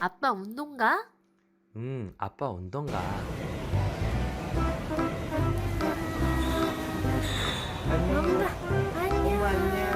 아빠 운동가? 음, 아빠 운동가. 엄마 안녕.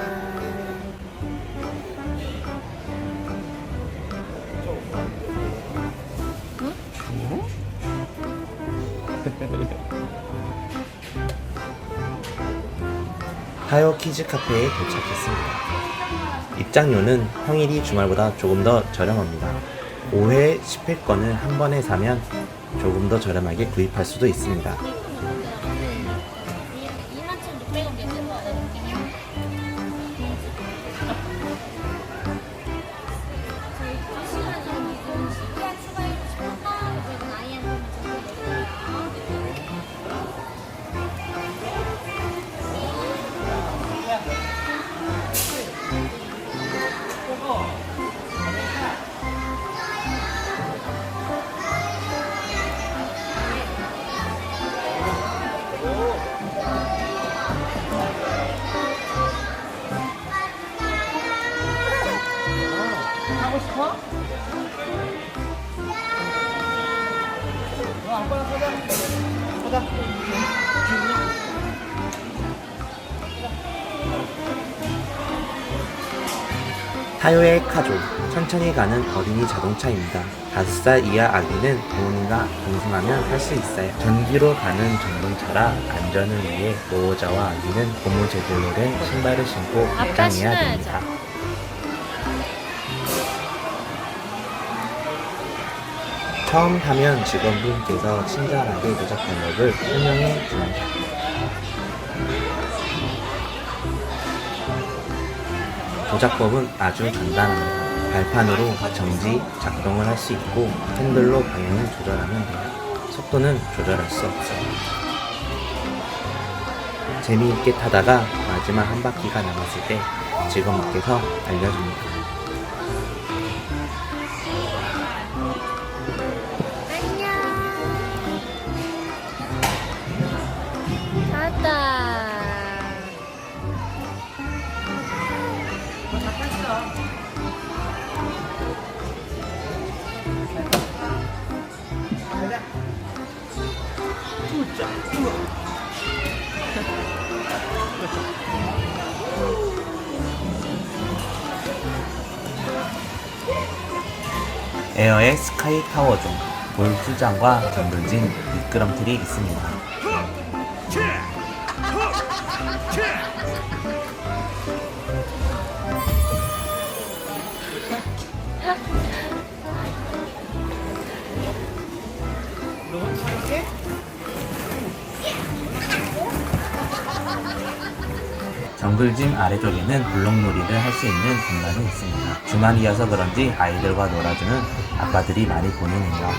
타요 키즈 카페에 도착했습니다. 입장료는 평일이 주말보다 조금 더 저렴합니다. 5회 10회권을 한 번에 사면 조금 더 저렴하게 구입할 수도 있습니다. 타요의 카조, 천천히 가는 어린이 자동차입니다. 5살 이하 아기는 부모님과 동승하면 탈수 있어요. 전기로 가는 전동차라 안전을 위해 보호자와 아기는 고무 제대로 된 신발을 신고 아빠 입장해야 신어야죠. 됩니다. 처음 타면 직원분께서 친절하게 도착 방법을 설명해 줍니다. 조작법은 아주 간단합니다. 발판으로 정지, 작동을 할 수 있고 핸들로 방향을 조절하면 돼요. 속도는 조절할 수 없어요. 재미있게 타다가 마지막 한 바퀴가 남았을 때 직원분께서 알려줍니다. 에어의 스카이 타워 중 볼수장과 전돌진 미끄럼틀이 있습니다. 정글짐 아래쪽에는 블록놀이를 할 수 있는 공간이 있습니다. 주말이어서 그런지 아이들과 놀아주는 아빠들이 많이 보이네요.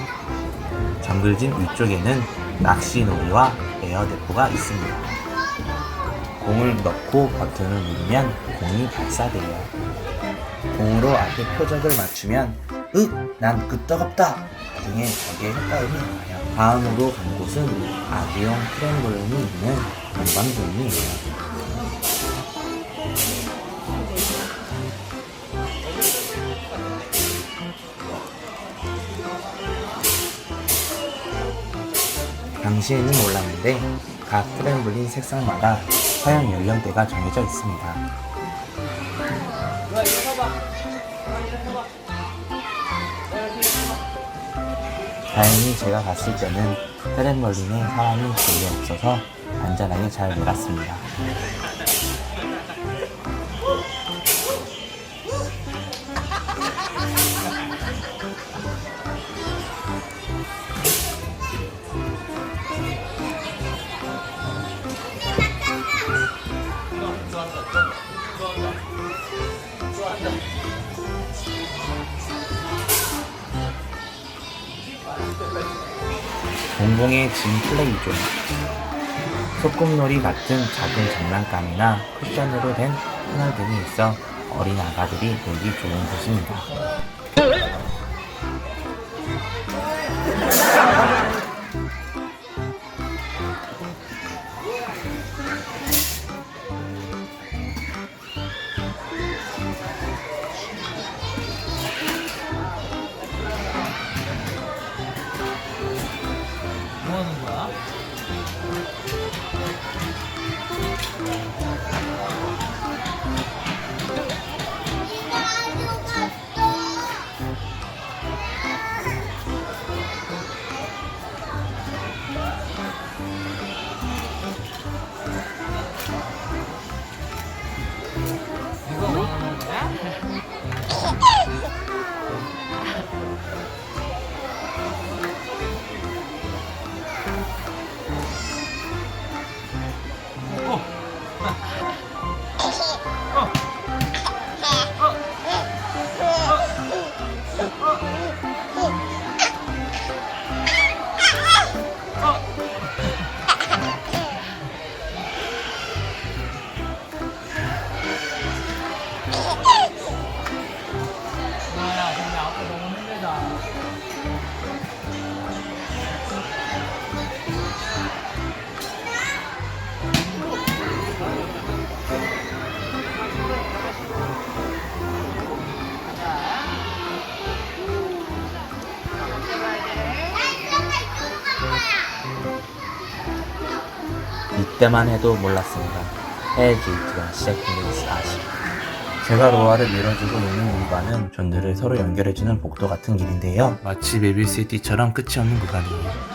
정글짐 위쪽에는 낚시놀이와 에어대포가 있습니다. 공을 넣고 버튼을 누르면 공이 발사돼요. 공으로 앞에 표적을 맞추면 윽! 난 끄떡없다! 등의 적의 효과음이 나와요. 다음으로 간 곳은 아기용 트램볼린이 있는 관광존이에요. 당시에는 몰랐는데 각 트램블린 색상마다 사용 연령대가 정해져 있습니다. 다행히 제가 갔을 때는 트램블린에 사람이 별로 없어서 안전하게 잘 놀았습니다. 공공의 짐 플레이 존 소꿉놀이 같은 작은 장난감이나 쿠션으로 된 터널 등이 있어 어린 아가들이 놀기 좋은 곳입니다. 이때만 해도 몰랐습니다. 해외 게이트가 시작된 사실. 제가 로아를 밀어주고 있는 일과는 존들을 서로 연결해주는 복도 같은 길인데요. 마치 메빌시티처럼 끝이 없는 구간이에요.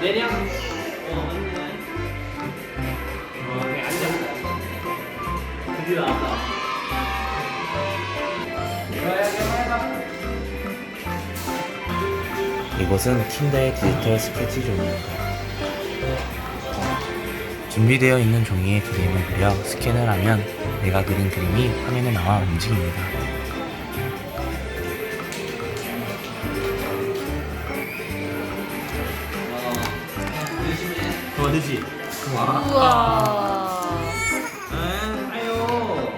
내려. 어. 어, 그냥 앉아. 드디어 나왔다. 이곳은 킨더의 디지털 스케치 존입니다. 준비되어 있는 종이에 그림을 그려 스캔을 하면 내가 그린 그림이 화면에 나와 움직입니다. 더 되지? 우와. 응, 아유.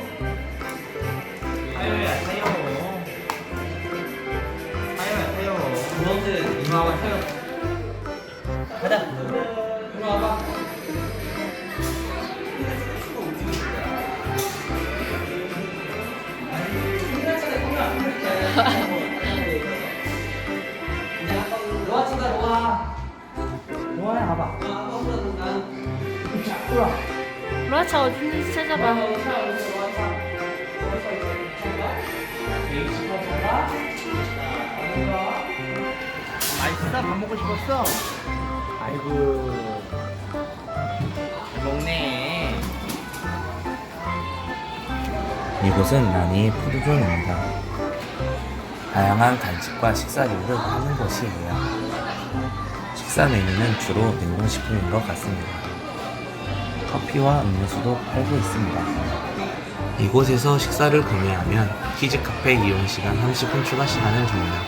아유야, 타요. 타요야, 타요. 그런데 이거 와봐, 타요. 자, 로아. 로아차 어디 있는지 찾아봐. 맛있어? 밥 먹고 싶었어? 아이고 잘 먹네 이곳은 나니의 푸드존입니다. 다양한 간식과 식사류를 하는 곳이에요. 식사 메뉴는 주로 냉동식품인 것 같습니다. 커피와 음료수도 팔고 있습니다. 이곳에서 식사를 구매하면 키즈 카페 이용 시간 30분 추가 시간을 줍니다.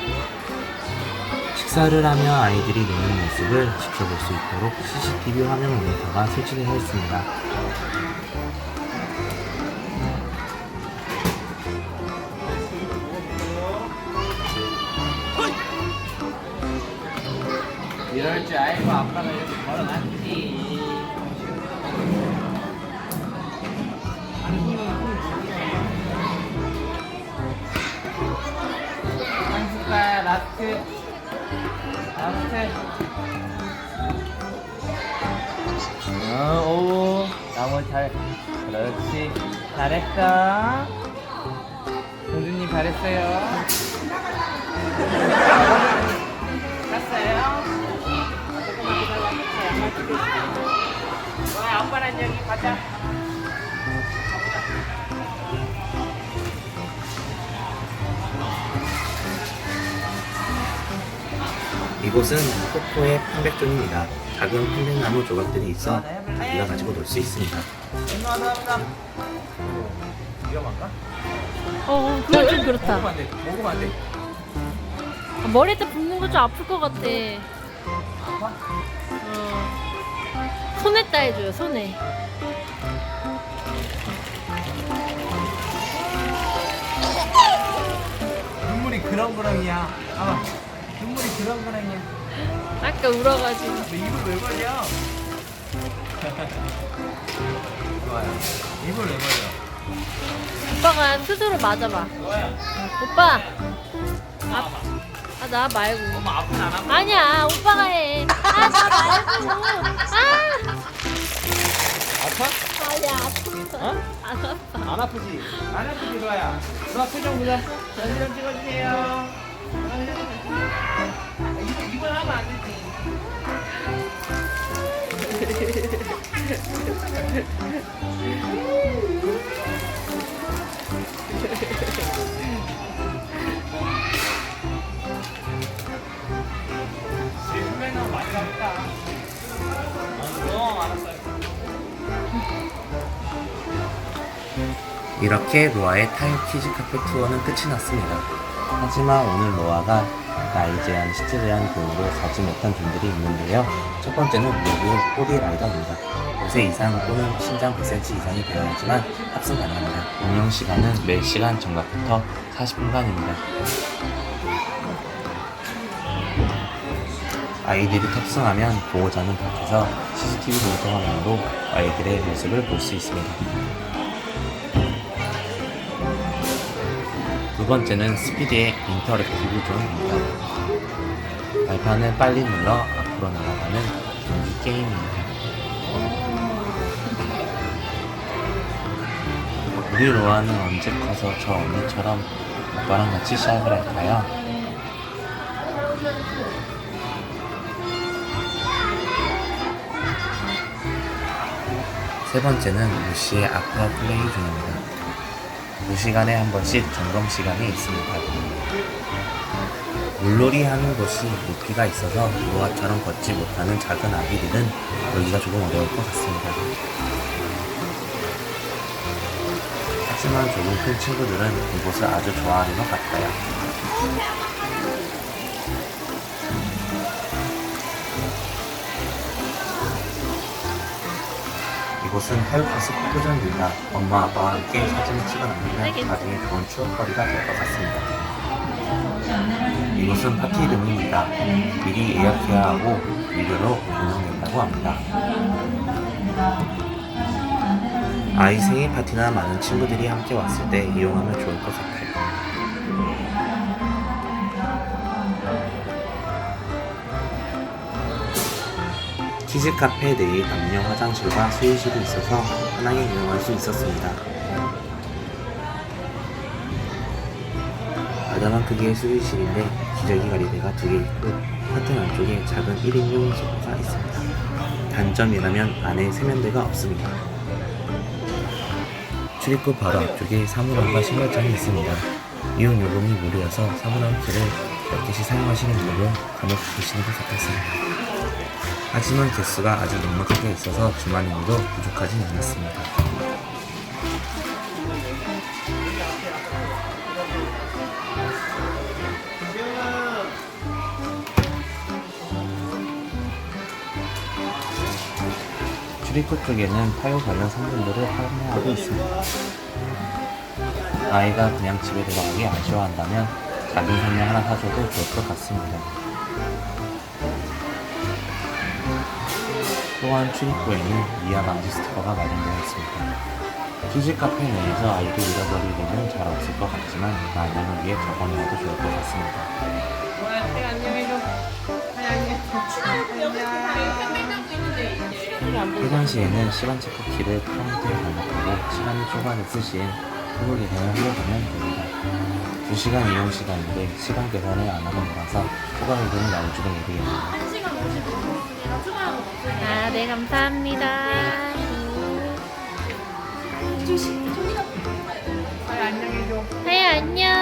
식사를 하며 아이들이 노는 모습을 지켜볼 수 있도록 CCTV 화면 모니터가 설치되어 있습니다. 이럴 줄 알고 아빠가 이렇게 걸어놨 라스트 어, 오 나머지 잘 그렇지. 잘했어 공주님 잘했어요. 갔어요. 조금만 기다려 양말 뜯고 있어 가자. 이곳은 코코의 편백존입니다. 작은 편백나무 조각들이 있어 아기가 가지고 놀 수 있습니다. 위험한가? 어, 그건 좀 먹으면 그렇다. 안 돼. 먹으면 안 돼. 아, 머리에다 붓는 거 좀 아플 것 같아. 아파? 어. 손에 따해줘요, 손에. 눈물이 그렁그렁이야. 아, 눈물이 그렁그렁이야. 아까 울어가지고. 너 입을 왜 벌려? 좋아요. 입을 왜 벌려? 오빠가 스스로 맞아봐. 좋아요. 오빠. 아, 아, 나 말고. 엄마 아픈 안 아파? 아니야, 오빠가 해. 아, 나 말고. 아! 아파? 아니야, 아프다. 어? 안 아파. 안 아프지? 안 아프지, 좋아요. 누나 표정 보자. 사진 좀 찍어주세요. 이렇게 로아의 타임 퀴즈 카페 투어는 끝이 났습니다. 하지만 오늘 로아가 나이 제한, 시트 제한 등으로 가지 못한 점들이 있는데요. 첫 번째는 모두 꼬리 라이더입니다. 5세 이상 또는 신장 100cm 이상이 되어야 하지만 합승 가능합니다. 운영 시간은 매 시간 정각부터 40분간입니다. 아이들이 탑승하면 보호자는 밖에서 CCTV 모니터 화면으로 아이들의 모습을 볼 수 있습니다. 두 번째는 스피드의 인터랙티브 존입니다. 발판을 빨리 눌러 앞으로 나아가는 경기 게임입니다. 우리 로아는 언제 커서 저 언니처럼 오빠랑 같이 시합을 할까요? 세 번째는 루시의 아쿠아 플레이 존입니다. 2시간에 한 번씩 점검 시간이 있습니다. 물놀이 하는 곳이 높이가 있어서 노아처럼 걷지 못하는 작은 아기들은 여기가 조금 어려울 것 같습니다. 하지만 조금 큰 친구들은 이곳을 아주 좋아하는 것 같아요. 이곳은 타요코스 포토전입니다. 엄마 아빠와 함께 사진을 찍어 남기면 나중에 좋은 추억거리가 될 것 같습니다. 이곳은 파티룸입니다. 미리 예약해야 하고 무료로 운영된다고 합니다. 아이 생일 파티나 많은 친구들이 함께 왔을 때 이용하면 좋을 것 같아요. 키즈 카페 내에 남녀 화장실과 수유실이 있어서 편하게 이용할 수 있었습니다. 아담한 크기의 수유실인데 기저귀 가리대가 두 개 있고 커튼 안쪽에 작은 1인용 소파가 있습니다. 단점이라면 안에 세면대가 없습니다. 출입구 바로 앞쪽에 사물함과 신발장이 있습니다. 이용 요금이 무료여서 사물함 키를 몇 개씩 사용하시는 분으로 간혹 계시는 것 같았습니다. 하지만 개수가 아주 넉넉하게 있어서 주말인데도 부족하진 않았습니다. 출입구 쪽에는 타요 관련 상품들을 판매하고 있습니다. 아이가 그냥 집에 들어가기 아쉬워한다면 작은 선물 하나 사줘도 좋을 것 같습니다. 또한 출입구에는 미아 방지 스티커가 마련되어 있습니다. 키즈 카페 내에서 아이를 잃어버릴 일은 잘 없을 것 같지만 만약을 위해 적어놔도 좋을 것 같습니다. 휴관 시에는 시간 체크 키를 카운터에 반납하고 시간이 초과됐을 시엔 후보 계산을 하면 됩니다. 2시간 이용 시간인데 시간 계산을 안 하고 놀아서 추가 요금이 나올지도 모르겠네요. 아, 네, 감사합니다. 하야 안녕.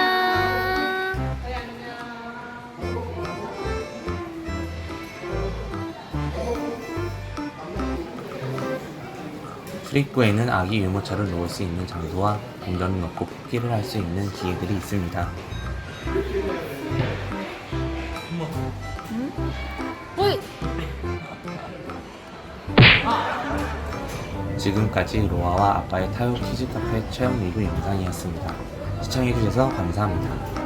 출입구에는 아기 유모차를 놓을 수 있는 장소와 동전을 넣고 뽑기를 할 수 있는 기회들이 있습니다. 지금까지 로아와 아빠의 타요 키즈 카페 체험 리뷰 영상이었습니다. 시청해주셔서 감사합니다.